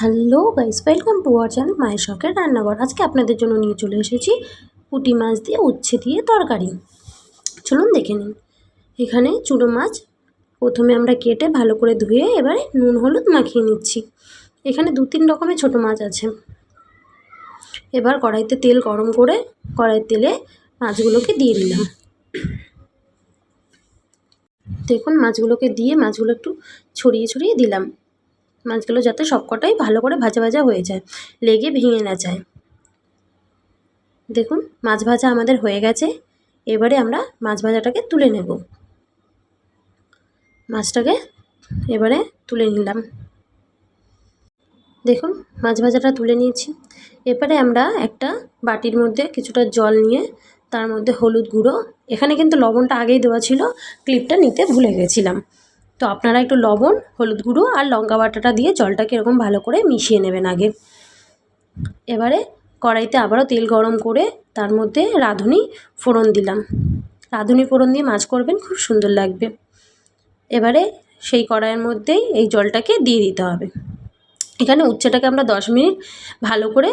Hello guys welcome to our channel মায়ের শখের রান্নাঘর। আজকে আপনাদের জন্য নিয়ে চলে এসেছি পুঁটি মাছ দিয়ে উচ্ছে দিয়ে তরকারি। চলুন দেখে নিন। এখানে চুড়ো মাছ প্রথমে আমরা কেটে ভালো করে ধুয়ে এবারে নুন, হলুদ মাখিয়ে নিচ্ছি। এখানে দু তিন রকমের ছোটো মাছ আছে। এবার কড়াইতে তেল গরম করে কড়াইয়ের তেলে মাছগুলোকে দিয়ে দিলাম। দেখুন, মাছগুলোকে দিয়ে মাছগুলো একটু ছড়িয়ে ছড়িয়ে দিলাম। মাছগুলো যাতে সবকটাই ভালো করে ভাজা ভাজা হয়ে যায়, লেগে ভেঙে না যায়। দেখুন, মাছ ভাজা আমাদের হয়ে গেছে। এবারে আমরা মাছ ভাজাটাকে তুলে নেব। মাছটাকে এবারে তুলে নিলাম। দেখুন, মাছ ভাজাটা তুলে নিয়েছি। এবারে আমরা একটা বাটির মধ্যে কিছুটা জল নিয়ে তার মধ্যে হলুদ গুঁড়ো, এখানে কিন্তু লবণটা আগেই দেওয়া ছিল, ক্লিপটা নিতে ভুলে গেছিলাম। তো আপনারা একটু লবণ, হলুদ গুঁড়ো আর লঙ্কা বাটাটা দিয়ে জলটাকে এরকম ভালো করে মিশিয়ে নেবেন আগে। এবারে কড়াইতে আবারও তেল গরম করে তার মধ্যে রাঁধুনি ফোড়ন দিলাম। রাঁধুনি ফোড়ন দিয়ে মাছ করবেন, খুব সুন্দর লাগবে। এবারে সেই কড়াইয়ের মধ্যেই এই জলটাকে দিয়ে দিতে হবে। এখানে উচ্ছেটাকে আমরা দশ মিনিট ভালো করে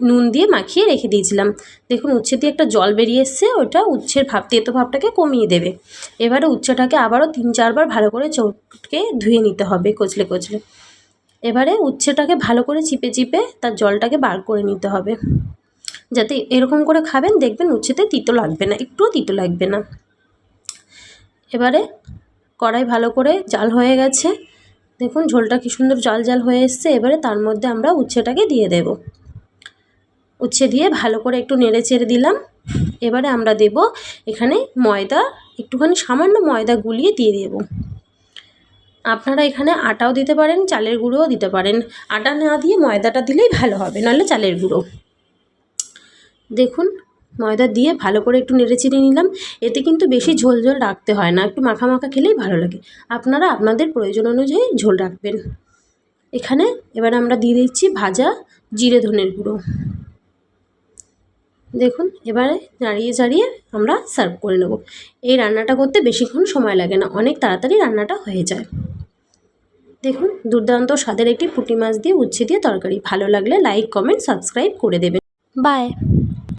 নুন দিয়ে মাখিয়ে রেখে দিয়েছিলাম। দেখুন, উচ্ছে দিয়ে একটা জল বেরিয়ে এসছে ওটা উচ্ছের ভাব, তেতো ভাবটাকে কমিয়ে দেবে। এবারে উচ্ছেটাকে আবারও তিন, চারবার ভালো করে চটকে ধুয়ে নিতে হবে কচলে কচলে। এবারে উচ্ছেটাকে ভালো করে চিপে চিপে তার জলটাকে বার করে নিতে হবে। যাতে এরকম করে খাবেন, দেখবেন উচ্ছেতে তিতো লাগবে না, একটুও তিতো লাগবে না। এবারে কড়াই ভালো করে জাল হয়ে গেছে। দেখুন, ঝোলটা কী সুন্দর জল, জাল হয়ে এসছে। এবারে তার মধ্যে আমরা উচ্ছেটাকে দিয়ে দেব। উচ্ছে দিয়ে ভালো করে একটু নেড়ে চেড়ে দিলাম। এবারে আমরা দেব এখানে ময়দা, একটুখানি সামান্য ময়দা গুলিয়ে দিয়ে দেব। আপনারা এখানে আটাও দিতে পারেন, চালের গুঁড়োও দিতে পারেন। আটা না দিয়ে ময়দাটা দিলেই ভালো হবে, নাহলে চালের গুঁড়ো। দেখুন, ময়দা দিয়ে ভালো করে একটু নেড়ে চিড়ে নিলাম। এতে কিন্তু বেশি ঝোল ঝোল রাখতে হয় না, একটু মাখা মাখা খেলেই ভালো লাগে। আপনারা আপনাদের প্রয়োজন অনুযায়ী ঝোল রাখবেন। এখানে এবার আমরা দিয়ে দিচ্ছি ভাজা জিরে ধনের গুঁড়ো। দেখুন, এবারে নাড়িয়ে চাড়িয়ে আমরা সার্ভ করে নেব। এই রান্নাটা করতে বেশিক্ষণ সময় লাগে না, অনেক তাড়াতাড়ি রান্নাটা হয়ে যায়। দেখুন, দুর্দান্ত স্বাদের একটি পুঁটি মাছ দিয়ে উচ্ছে দিয়ে তরকারি। ভালো লাগলে লাইক কমেন্ট সাবস্ক্রাইব করে দেবেন। বাই